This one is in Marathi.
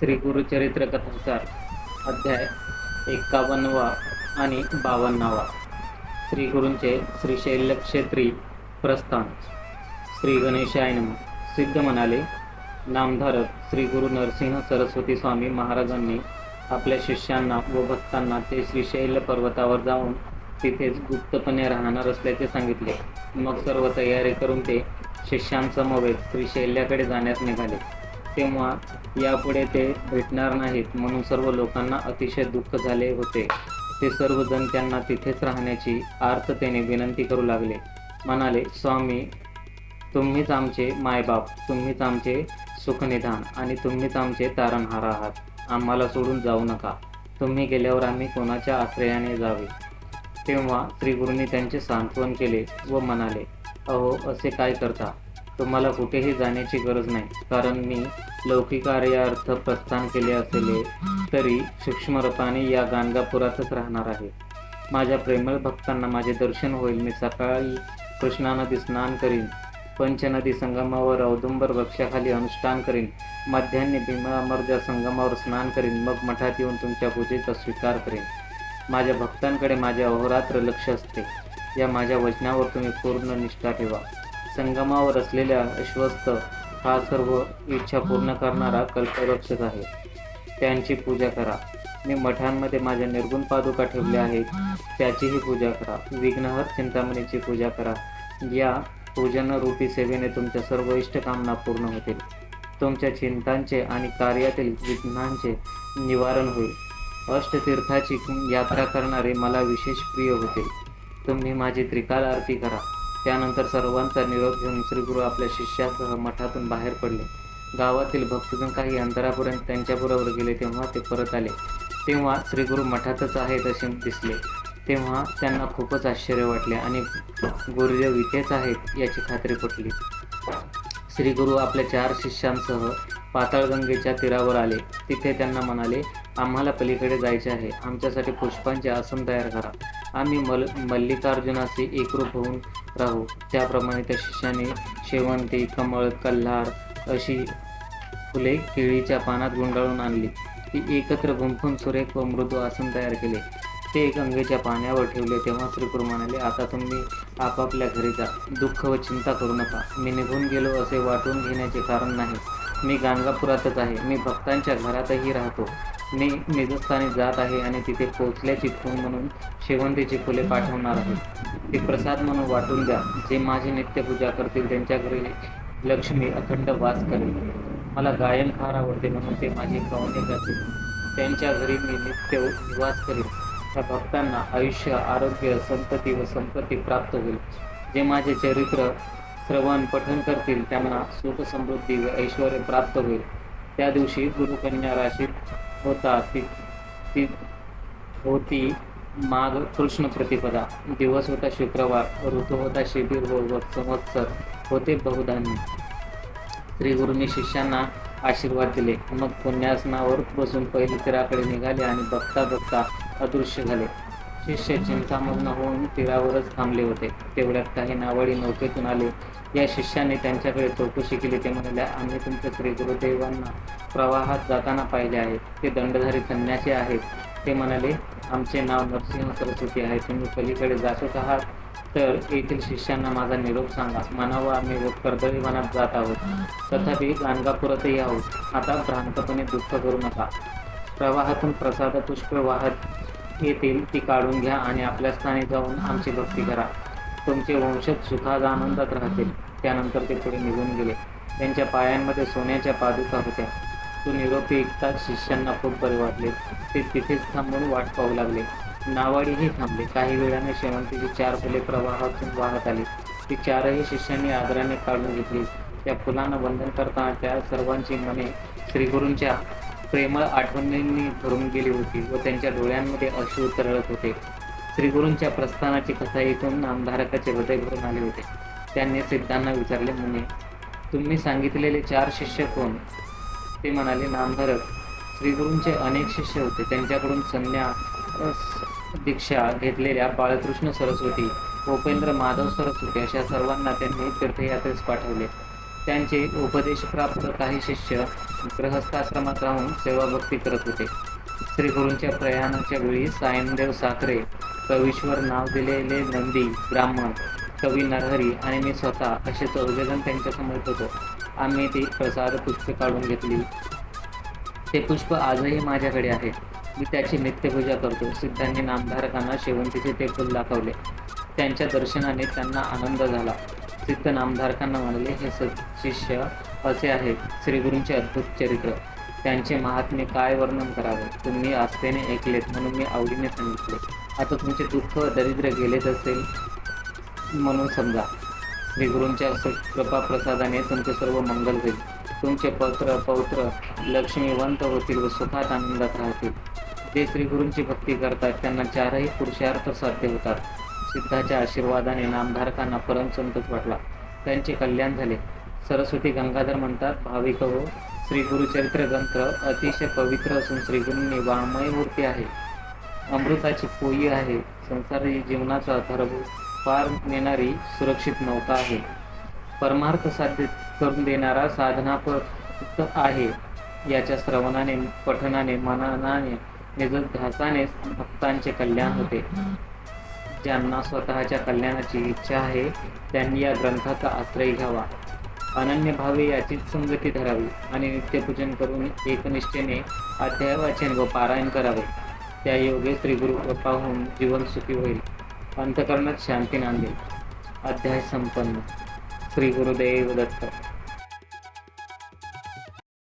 श्री गुरुचरित्र कथानुसार अध्याय एक्कावन्नवा आणि बावन्नावा. श्री गुरूंचे श्रीशैल्य क्षेत्री प्रस्थान. श्री गणेशायन सिद्ध म्हणाले नामधारक श्री गुरु नरसिंह सरस्वती स्वामी महाराजांनी आपल्या शिष्यांना व भक्तांना ते श्रीशैल्य पर्वतावर जाऊन तिथेच गुप्तपणे राहणार असल्याचे सांगितले. मग सर्व तयारी करून ते शिष्यांसमवेत श्रीशैल्याकडे जाण्यास निघाले. तेव्हा यापुढे ते भेटणार नाहीत म्हणून सर्व लोकांना अतिशय दुःख झाले होते. ते सर्वजण त्यांना तिथेच राहण्याची आर्ततेने विनंती करू लागले. म्हणाले स्वामी तुम्हीच आमचे मायबाप तुम्हीच आमचे सुखनिधान आणि तुम्हीच आमचे तारणहार आहात. आम्हाला सोडून जाऊ नका. तुम्ही गेल्यावर आम्ही कोणाच्या आश्रयाने जावे? तेव्हा श्रीगुरूंनी त्यांचे सांत्वन केले व म्हणाले अहो असे काय करता? तुम्हाला कुठेही जाण्याची गरज नाही. कारण मी लौकिकार्यार्थ प्रस्थान केले असले तरी सूक्ष्मरूपाने या गाणगापुरातच राहणार आहे. माझ्या प्रेमळ भक्तांना माझे दर्शन होईल. मी सकाळी कृष्णा नदी स्नान करीन. पंचनदी संगमावर औदुंबर वृक्षाखाली अनुष्ठान करीन. मध्यान्ही भीमामर्जा संगमावर स्नान करीन. मग मठात येऊन तुमच्या पूजेचा स्वीकार करीन. माझ्या भक्तांकडे माझे अहोरात्र लक्ष असते. या माझ्या वचनावर तुम्ही पूर्ण निष्ठा ठेवा. संगमावर असलेल्या अश्वस्थ हा सर्व इच्छा पूर्ण करणारा कल्पवृक्षच आहे. त्यांची पूजा करा. मी मठांमध्ये माझ्या निर्गुण पादुका ठेवल्या आहेत. त्याचीही पूजा करा. विघ्नहर चिंतामणीची पूजा करा. या पूजन रूपी सेवेने तुमच्या सर्व इष्टकामना पूर्ण होतील. तुमच्या चिंतांचे आणि कार्यातील विघ्नांचे निवारण होईल. अष्टतीर्थाची यात्रा करणारे मला विशेष प्रिय होतील. तुम्ही माझी त्रिकाल आरती करा. त्यानंतर सर्वांचा निरोप घेऊन श्रीगुरू आपल्या शिष्यासह मठातून बाहेर पडले. गावातील भक्तजन काही अंतरापर्यंत त्यांच्याबरोबर गेले तेव्हा ते परत आले. तेव्हा श्रीगुरू मठातच आहेत असे दिसले. तेव्हा त्यांना खूपच आश्चर्य वाटले आणि गुरुदेव इथेच आहेत याची खात्री पटली. श्री गुरु आपल्या चार शिष्यांसह पाताळगंगेच्या तीरावर आले. तिथे त्यांना म्हणाले आम्हाला पलीकडे जायचे आहे. आमच्यासाठी पुष्पांचे आसन तयार करा. आम्ही मल मल्लिकार्जुनाशी एकरूप होऊन राहू. त्याप्रमाणे त्या शिष्याने शेवंती कमळ कल्हार अशी फुले केळीच्या पानात गुंडाळून आणली. ती एकत्र गुंफून सुरेख व मृदू आसन तयार केले. ते गंगेच्या पाण्यावर ठेवले तेव्हा श्रीकुर म्हणाले आता तुम्ही आपापल्या घरी जा. दुःख व चिंता करू नका. मी निघून गेलो असे वाटून घेण्याचे कारण नाही. मी गाणगापुरातच आहे. मी भक्तांच्या घरातही राहतो. मी निजस्थानी जात आहे आणि तिथे पोचल्याची खून म्हणून शेवंतीची फुले पाठवणार आहे. ती प्रसाद म्हणून वाटून द्या जे माझी नित्यपूजा करतील त्यांच्या घरी लक्ष्मी अखंड वास करेल. मला गायन फार आवडते म्हणून ते माझी पाहुणे करतील. त्यांच्या घरी मी नित्य निवास करेल त्या भक्तांना आयुष्य आरोग्य संतती व संपत्ती प्राप्त होईल. जे माझे चरित्र श्रवण पठन करतील त्यांना सुख समृद्धी व ऐश्वर प्राप्त होईल. त्या दिवशी गुरुकन्या राशीत होता ती ती होती माघ कृष्ण प्रतिपदा. दिवस होता शुक्रवार ऋतू होता शिबिर व संवत्सर होते बहुधान्य. श्री गुरुंनी शिष्यांना आशीर्वाद दिले. मग पुण्यासनावर बसून पहिले तीराकडे निघाले आणि बघता बघता अदृश्य झाले. शिष्य चिंतामग्न होऊन तीरावरच थांबले होते. तेवढ्यात काही नावडी नौकेतून आले. या शिष्याने त्यांच्याकडे चौकशी केली. ते म्हणाले आम्ही तुमच्या श्री गुरुदेवांना प्रवाहात जाताना पाहिले आहे. ते दंडधारी संन्यासी आहेत. ते म्हणाले आमचे नाव नरसिंह सरस्वती आहे. तुम्ही पलीकडे जातच आहात. तर येथील शिष्यांना माझा निरोप सांगा. म्हणावं आम्ही व कर्दळी जात आहोत. तथापि गाणगापुरातही आहोत. आता भ्रांतपणे दुःख करू नका. प्रवाहातून प्रसाद पुष्प वाहत येतील ती काढून घ्या आणि आपल्या स्थानी जाऊन आमची भक्ती करा. तुमचे वंशज सुखात आनंदात राहतील. त्यानंतर ते पुढे निघून गेले. त्यांच्या पायांमध्ये सोन्याच्या पादुका होत्या. तो निरोपी ऐकताच शिष्यांना खूप बरे वाटले. ते तिथेच थांबून वाट पाहू लागले. नावाडीही थांबले. काही वेळाने शेवंतीची चार फुले प्रवाहातून वाहत आली. ती चारही शिष्यांनी आदराने काढून घेतली. त्या फुलांना वंदन करताना त्या सर्वांची मने श्रीगुरूंच्या प्रेमळ आठवणींनी भरून गेली होती व त्यांच्या डोळ्यांमध्ये अश्रू तरळत होते. श्रीगुरूंच्या प्रस्थानाची कथा ऐकून नामधारकाचे हृदय भरून आले होते. त्यांनी सिद्धांना विचारले म्हणे तुम्ही सांगितलेले चार शिष्य कोण? ते म्हणाले नामधारक. श्रीगुरूंचे अनेक शिष्य होते. त्यांच्याकडून संन्या दीक्षा घेतलेल्या बाळकृष्ण सरस्वती उपेंद्र माधव सरस्वती अशा सर्वांना त्यांनी तीर्थयात्रेस पाठवले. त्यांचे उपदेशप्राप्त काही शिष्य गृहस्थाश्रमात राहून सेवाभक्ती करत होते. श्री गुरूंच्या प्रयाणाच्या वेळी सायनदेव साखरे कवीश्वर नाव दिलेले नंदी ब्राह्मण कवी नरहरी आणि मी स्वतः असे चौघेजण त्यांच्यासमोर होतो. आम्ही ती प्रसाद पुष्पे काढून घेतली. ते पुष्प आजही माझ्याकडे आहे. मी त्याची नित्यपूजा करतो. सिद्धांनी नामधारकांना शेवंतीचे ते फुल दाखवले. त्यांच्या दर्शनाने त्यांना आनंद झाला. सिद्ध नामधारकांना मानले हे सशिष्य असे आहेत. श्रीगुरूंचे अद्भुत चरित्र. त्यांचे महात्म्य काय वर्णन करावे? तुम्ही आस्थेने ऐकलेत म्हणून मी आवडीने सांगितले. आता तुमचे दुःख दरिद्र गेलेच असेल म्हणून समजा. श्रीगुरूंच्या कृपा प्रसादाने तुमचे सर्व मंगल होईल. तुमचे पत्र पौत्र लक्ष्मीवंत होतील व सुखात आनंदात राहतील. जे श्रीगुरूंची भक्ती करतात त्यांना चारही पुरुषार्थ साध्य होतात. सिद्धाच्या आशीर्वादाने नामधारकांना परमसंतच वाटला. त्यांचे कल्याण झाले. सरस्वती गंगाधर म्हणतात भाविक हो श्री गुरुचरित्र ग्रंथ अतिशय पवित्र असून श्रीगुरूंनी वाङ्मय मूर्ती आहे. अमृताची पोई आहे. संसारी जीवनाचा आधारभूत पार नेणारी सुरक्षित नौका आहे. परमार्थ साध्य करून देणारा साधनापद आहे. याच्या श्रवणाने पठनाने मननाने निजध्यासाने भक्तांचे कल्याण होते. ज्यांना स्वतःच्या कल्याणाची इच्छा आहे त्यांनी या ग्रंथाचा आश्रय घ्यावा. अनन्य भावे याचीच संगती धरावी आणि नित्यपूजन करून एकनिष्ठेने अध्याय वाचन व पारायण करावे. त्या योगे श्री गुरु कृपा होऊन जीवन सुखी होईल. अंतकरणात शांती नांदेल. अध्याय संपन्न. श्री गुरुदेव दत्त.